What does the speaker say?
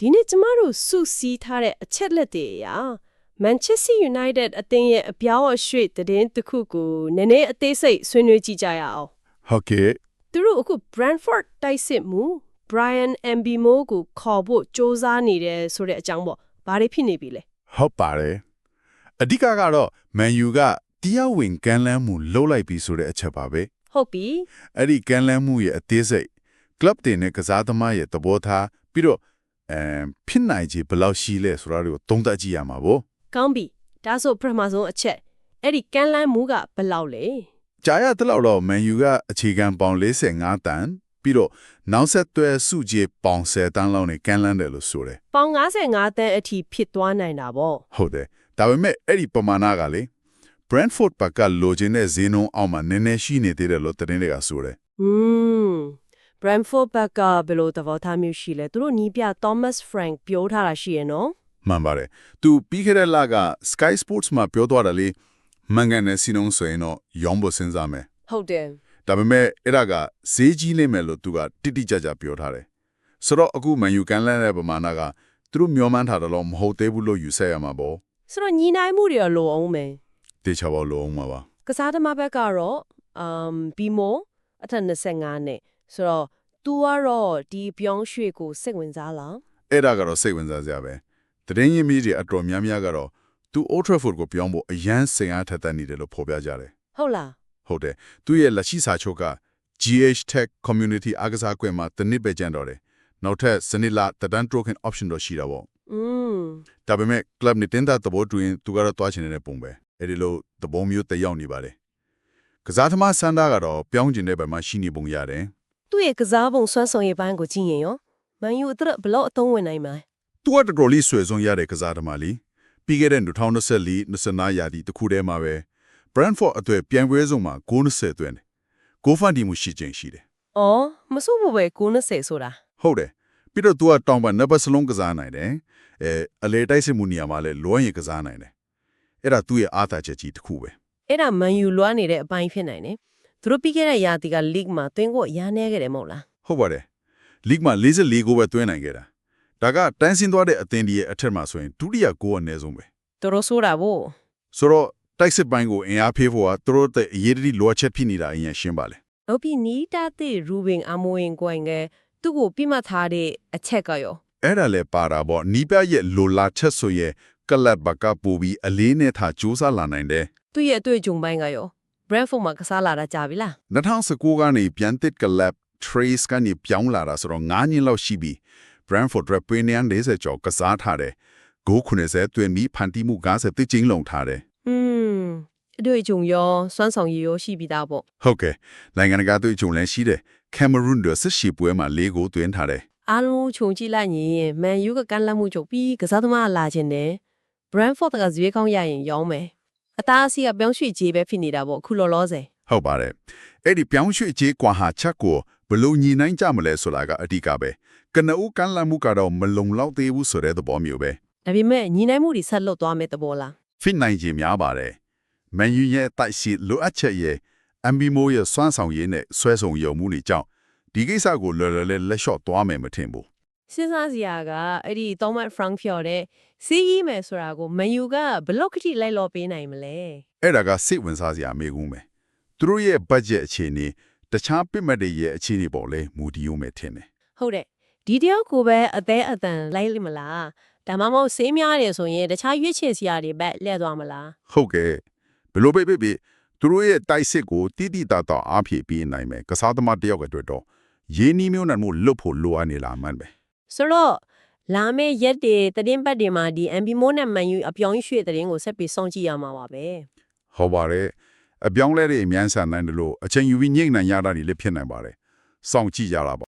ဒီနေ့ကျမတို့စုစည်းထားတဲ့အချက်လက်တွေအရ Manchester United အသင်းရဲ့အပြောင်းအရွှေ့သတင်းတစ်ခုကိုနည်းနည်းအသေးစိတ်ဆွေးနွေးကြည့်ကြရအောင်ဟုတ်ကဲ့သူတို့အခု Brentford တိုက်စစ်မှု Brian Mbemo ကိုခေါ်ဖို့စ조사နေတယ်ဆိုတဲ့အကြောင်းပေါ့ဘာတွေဖြစ်နေပြီလဲဟုတ်ပါတယ်အဓိကကတော့မန်ယူကတရားဝင်ကန်လန်းမှုလှုပ်လိုက်ပြီဆိုတဲ့အချက်ပါပဲဟုတ်ပြီအဲ့ဒီကန်လန်းမှုရဲ့အသေးစိတ်ကလပ်တင်နဲ့ကစားသမားရဲ့သဘောထားပြီးတော့ အဲဖြစ်နိုင်ခြေဘယ်လောက်ရှိလဲဆိုတာတွေကိုသုံးသပ်ကြည့်ရမှာပေါ့ကောင်းပြီဒါဆိုပထမဆုံးအချက်အဲ့ဒီကန်လန်းမှုကဘယ်လောက်လဲကြာရတဲ့လောက်တော့မန်ယူကအခြေခံပေါင်45တန်ပြီးတော့နောက်ဆက်တွဲစုကြည်ပေါင်10တန်းလောက်နဲ့ကန်လန်းတယ်လို့ဆိုတယ်ပေါင်55တန်းအထိဖြစ်သွားနိုင်တာပေါ့ဟုတ်တယ်ဒါပေမဲ့အဲ့ဒီပမာဏကလေ Brentford ဘက်ကလိုချင်တဲ့ဈေးနှုန်းအောက်မှာနည်းနည်းရှိနေသေးတယ်လို့သတင်းတွေကဆိုတယ်อืม Brentford ဘက်ကဘယ်လိုသဘောထားမျိုးရှိလဲသူတို့နီးပြ Thomas Frank ပြောထားတာရှိရနော်မှန်ပါတယ်သူပြီးခဲ့တဲ့လက Sky Sports မှာပြောသွားတယ်လေမန်ကန်နဲ့စီနုံဆိုရင်တော့ရောင်းဖို့စဉ်းစားမယ်ဟုတ်တယ်ဒါပေမဲ့အဲ့ဒါကဈေးကြီးနေမယ်လို့သူကတိတိကျကျပြောထားတယ်ဆိုတော့အခုမန်ယူကန်လန်းတဲ့ပမာဏကသူတို့မျှော်မှန်းထားတယ်လို့မဟုတ်သေးဘူးလို့ယူဆရမှာပေါ့ဆိုတော့ညီနိုင်မှုတွေရောလိုအောင်မယ်တေချာပါလို့အောင်ပါပါကစားသမားဘက်ကတော့အမ်ဘီမိုအထက်25နဲ့ ဆိုတော့ तू ကတော့ဒီပြောင်းရွှေ့ကိုစိတ်ဝင်စားလား အဲ့ဒါကတော့စိတ်ဝင်စားစရာပဲတရင်ရင်မီတွေအတော်များများကတော့သူ Old Trafford ကိုပြောင်းဖို့အရန်စင်အားထက်သန်နေတယ်လို့ဖော်ပြကြတယ် ဟုတ်လား ဟုတ်တယ်သူရဲ့လက်ရှိစာချုပ်က GH Tech Community အားကစားကွင်းမှာတစ်နှစ်ပဲကျန်တော့တယ်နောက်ထပ်စနစ်လာတဒန် token option တော့ရှိတာပေါ့ อืม ဒါပေမဲ့ club နဲ့တင်တာသဘောတူရင်သူကတော့တွားချင်နေတဲ့ပုံပဲအဲ့ဒီလိုသဘောမျိုးတက်ရောက်နေပါတယ်ကစားသမားစန္ဒာကတော့ပြောင်းကျင်တဲ့ဘက်မှာရှိနေပုံရတယ် သူ့ရဲ့ကစားပုံစွမ်းဆောင်ရည်ပိုင်းကိုကြည့်ရင်ရောမန်ယူအတွက်ဘယ်လောက်အသုံးဝင်နိုင်မလဲသူကတော်တော်လေးဆွေဆုံးရတဲ့ကစားသမားလीပြီးခဲ့တဲ့2024 25ရာသီတစ်ခုတည်းမှာပဲ Brentford အတွေ့ပြန်ပွဲဆုံးမှာ90သွင်းတယ်ကိုဖန်တီမှုရှိခြင်းရှိတယ်။အော်မစိုးဘူးပဲ90ဆိုတာဟုတ်တယ်ပြီးတော့ तू ကတောင်ပန်နံပါတ်စလုံးကစားနိုင်တယ်အဲအလေတိုက်စစ်မှုနေရာမှာလည်းလွမ်းရင်ကစားနိုင်တယ်အဲ့ဒါသူ့ရဲ့အားသာချက်ကြီးတစ်ခုပဲ။အဲ့ဒါမန်ယူလွားနေတဲ့အပိုင်းဖြစ်နိုင်တယ်။ သူတို့ပြီးခဲ့တဲ့ရာသီက league မှာသွင်းကိုအရန်နေခဲ့တယ်မဟုတ်လားဟုတ်ပါတယ်လိဂ်မှာ44ဂိုးပဲသွင်းနိုင်ခဲ့တာဒါကတန်းစင်းသွားတဲ့အသင်းဒီရဲ့အထက်မှာဆိုရင်ဒုတိယဂိုးအနည်းဆုံးပဲ။တော်တော်ဆိုတာဗောဆိုတော့တိုက်စစ်ပိုင်းကိုအင်အားဖေးဖို့ကသူတို့တဲ့အရေးတကြီးလိုအပ်ချက်ဖြစ်နေတာအရင်ရှင်းပါလေ။နောက်ပြီးနီးတာတဲ့ရူဘင်အမိုရင်ကိုင်ကသူ့ကိုပြစ်မှတ်ထားတဲ့အချက်ကရောအဲ့ဒါလည်းပါတာပေါ့နီးပြရဲ့လိုလာချက်ဆိုရဲ့ကလပ်ဘကပူပြီးအလေးနဲ့ထားစူးစမ်းလာနိုင်တယ်သူ့ရဲ့အတွေ့အကြုံပိုင်းကရော Brentford မှာကစားလာတာကြာပြီလား2019ကနေပြန်တစ်ကလပ် trace ကနေပြောင်းလာတာဆိုတော့9နှစ်လောက်ရှိပြီ Brentford ရပင်းနန်40ကျော်ကစားထားတယ်ဂိုး90တွင်ပြီးဖန်တီမှု90တိကျင်းလုံထားတယ်။อืมအတွေ့အကြုံရောစွမ်းဆောင်ရည်ရောရှိပြီးသားပေါ့ဟုတ်ကဲ့နိုင်ငံတကာတွေ့ကြုံလည်းရှိတယ် Cameroon တို့စစ်ရှိပွဲမှာ၄ဂိုးသွင်းထားတယ်။အားလုံးခြုံကြည့်လိုက်ရင်မန်ယူကကန့်လန့်မှုချုပ်ပြီးကစားသမားလာခြင်းနဲ့ Brentford ကဇွေးကောင်းရရင်ရောင်းမယ်။ အသားအစီကပြောင်းရွှေ့ကြီးပဲဖြစ်နေတာပေါ့အခုလောလောဆယ်ဟုတ်ပါတယ်အဲ့ဒီပြောင်းရွှေ့ခြင်းကွာဟာချက်ကိုဘယ်လို့ညီနိုင်ကြမလဲဆိုတာကအဓိကပဲကနဦးကန်လန့်မှုကတော့မလုံလောက်သေးဘူးဆိုတဲ့သဘောမျိုးပဲ။ဒါပေမဲ့ညီနိုင်မှုတွေဆက်လုပ်သွားမယ်တဘောလား fit နိုင်ခြင်းများပါတယ်မန်ယူရဲ့တိုက်စီလိုအပ်ချက်ရဲ့ MBMO ရဲ့စွမ်းဆောင်ရည်နဲ့ဆွဲဆောင်ရုံမှုတွေကြောင့်ဒီကိစ္စကိုလော်လော်လေးလက်လျှော့သွားမယ်မထင်ဘူး။ စဉ်းစားစရာကအဲ့ဒီ Thomas Frank ပြောတဲ့စီးကြီးမယ်ဆိုတာကိုမန်ယူကဘယ်လောက်ခတိလိုက်လောပေးနိုင်မလဲအဲ့ဒါကစိတ်ဝင်စားစရာမေးခွန်းပဲသူတို့ရဲ့ budget အခြေအနေတခြားပစ်မှတ်တွေရဲ့အခြေအနေပေါ်လဲမူတည်ရုံပဲထင်တယ်။ဟုတ်တယ်။ဒီတယောက်ကိုပဲအသေးအတန်လိုက်လိမ့်မလား။ဒါမှမဟုတ်ဆေးများတယ်ဆိုရင်တခြားရွေးချယ်စရာတွေပဲလဲ့သွားမလားဟုတ်ကဲ့ဘယ်လိုပဲဖြစ်ဖြစ်သူတို့ရဲ့တိုက်စစ်ကိုတိတိတတ်တော့အားဖြည့်ပေးနိုင်မယ်ကစားသမားတစ်ယောက်အတွက်တော့ရင်းနှီးမျိုးနဲ့မှုလွတ်ဖို့လိုအပ်နေလာမှန်းပဲ။ ဆိုတော့လာမယ့်ရက်တွေတည်င်းပတ်တွေမှာဒီ MB မိုးနဲ့မန်ယူအပြောင်းရွှေ့တဲ့ရင်ကိုဆက်ပြီးစောင့်ကြည့်ရမှာပါပဲဟုတ်ပါတယ်အပြောင်းလဲတွေအများဆန်နိုင်တယ်လို့အချိန်ယူပြီးညှိနှံရတာတွေလည်းဖြစ်နိုင်ပါတယ်စောင့်ကြည့်ကြတာပါ